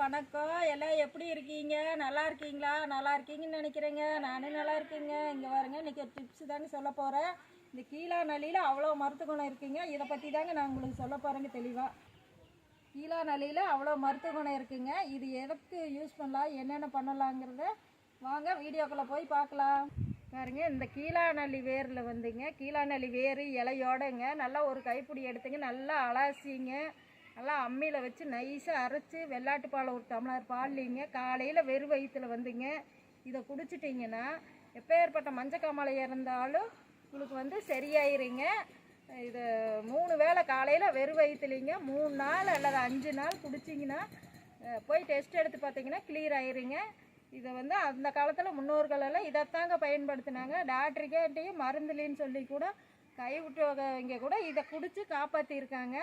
வணக்கம். எல்லாம் எப்படி இருக்கீங்க? நல்லா இருக்கீங்களா? நல்லா இருக்கீங்கன்னு நினைக்கிறேங்க. நானும் நல்லா இருக்கேங்க. இங்கே பாருங்க இன்றைக்கி ஒரு டிப்ஸ் தாங்க சொல்ல போகிறேன் இந்த கீழா நலியில் அவ்வளோ மருத்துவ குணம் இருக்குங்க. இதை பற்றி தாங்க நான் உங்களுக்கு சொல்ல போகிறேங்க தெளிவாக கீழா நலியில் அவ்வளோ மருத்துவ குணம் இருக்குங்க. இது எதுக்கு யூஸ் பண்ணலாம்? என்னென்ன பண்ணலாங்கிறத வாங்க வீடியோக்குள்ளே போய் பார்க்கலாம். பாருங்க இந்த கீழாநல்லி வேரில் வந்துங்க. கீழாநல்லி வேர் இலையோடங்க. நல்லா ஒரு கைப்பிடி எடுத்துங்க. நல்லா அலாசிங்க. நல்லா அம்மியில் வச்சு நைஸாக அரைச்சி வெள்ளாட்டு பால் ஒரு டம்ளர் பால்லிங்க காலையில் வெறும் வயிற்றில் வந்துங்க. இதை குடிச்சிட்டிங்கன்னா எப்பேற்பட்ட மஞ்சக்காமலை இருந்தாலும் உங்களுக்கு வந்து சரியாயிருங்க. இது மூணு வேளை காலையில் வெறும் வயிற்றுலிங்க மூணு நாள் அல்லது அஞ்சு நாள் குடிச்சிங்கன்னா போய் டெஸ்ட் எடுத்து பார்த்தீங்கன்னா கிளியர் ஆயிருங்க. இதை வந்து அந்த காலத்தில் முன்னோர்கள் எல்லாம் இதைத்தாங்க பயன்படுத்தினாங்க. டாக்டருக்கேட்டையும் மருந்துலின்னு சொல்லி கூட கைவிட்டவங்க கூட இதை குடித்து காப்பாற்றிருக்காங்க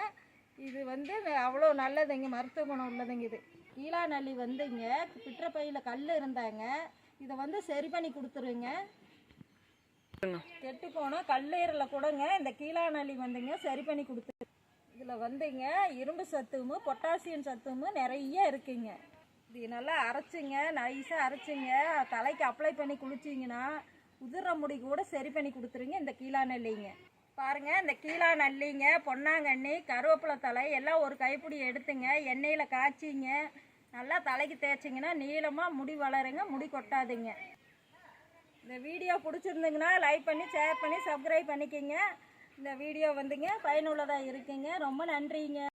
இது வந்து அவ்வளோ நல்லதுங்க மருத்துவ குணம் உள்ளதுங்க இது. ஈழாநல்லி வந்துங்க பிற்றப்பையில் கல் இருந்தாங்க. இதை வந்து சரி பண்ணி கொடுத்துருங்க. கெட்டு போனால் கல்லீரலை கூடங்க. இந்த கீழாநல்லி வந்துங்க சரி பண்ணி கொடுத்துரு இதில் வந்துங்க இரும்பு சத்தும் பொட்டாசியம் சத்தும் நிறைய இருக்குங்க. இது நல்லா அரைச்சிங்க நைஸாக அரைச்சிங்க. தலைக்கு அப்ளை பண்ணி குளிச்சிங்கன்னா உதிர முடி கூட சரி பண்ணி கொடுத்துருங்க இந்த கீழாநெல்லிங்க பாருங்க இந்த கீழா நல்லிங்க பொன்னாங்கண்ணி கருவேப்பிலை தலை எல்லாம் ஒரு கைப்பிடி எடுத்துங்க. எண்ணெயில் காய்ச்சிங்க. நல்லா தலைக்கு தேய்ச்சிங்கன்னா நீளமாக முடி வளருங்க முடி கொட்டாதுங்க. இந்த வீடியோ பிடிச்சிருந்துங்கன்னா லைக் பண்ணி ஷேர் பண்ணி சப்ஸ்கிரைப் பண்ணிக்கோங்க. இந்த வீடியோ வந்துங்க பயனுள்ளதாக இருக்குங்க. ரொம்ப நன்றிங்க.